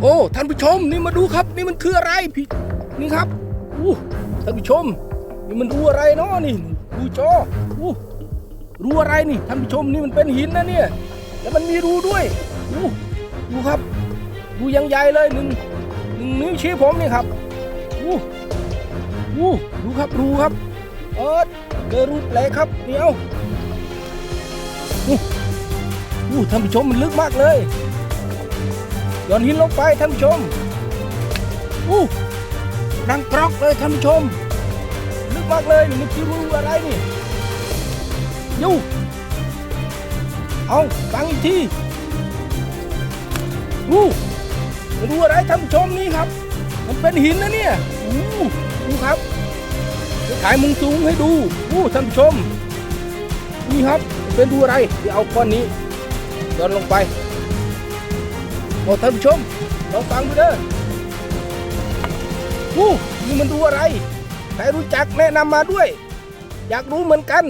โอ้ท่านผู้ชมนี่มาดูครับ นี่มันคืออะไรพี่นี่ครับอู้ท่านผู้ชม นี่มันรูอะไรเนาะนี่ดูจออู้รูอะไรนี่ท่านผู้ชมนี่มันเป็นหินนะเนี่ย แล้วมันมีรูด้วยอู้ดูครับรูยังใหญ่เลยหนึ่งหนึ่งนิ้วชี้ผมนี่ครับอู้อู้ดูครับรูครับเออเจอรูแปลกครับเดี๋ยวอู้อู้ท่านผู้ชมมันลึกมากเลย โยนหินลงไปท่านผู้ชมอู้ดังกรอกเลยท่านผู้ชมลึกมากเลยนี่มันคือรูอะไรนี่ยูเอาฟังอีกทีอู้รูอะไรท่านผู้ชมนี่ครับ มันเป็นหินนะเนี่ยอู้ดูครับจะถ่ายมุมสูงให้ดูอู้ท่านผู้ชมนี่ครับเป็นรูอะไรเดี๋ยวเอาก้อนนี้โยนลงไป อ้ท่านผู้ชมลองฟังดูเด้อวู้นี่มันดูอะไร ใครรู้จักแนะนำมาด้วย อยากรู้เหมือนกัน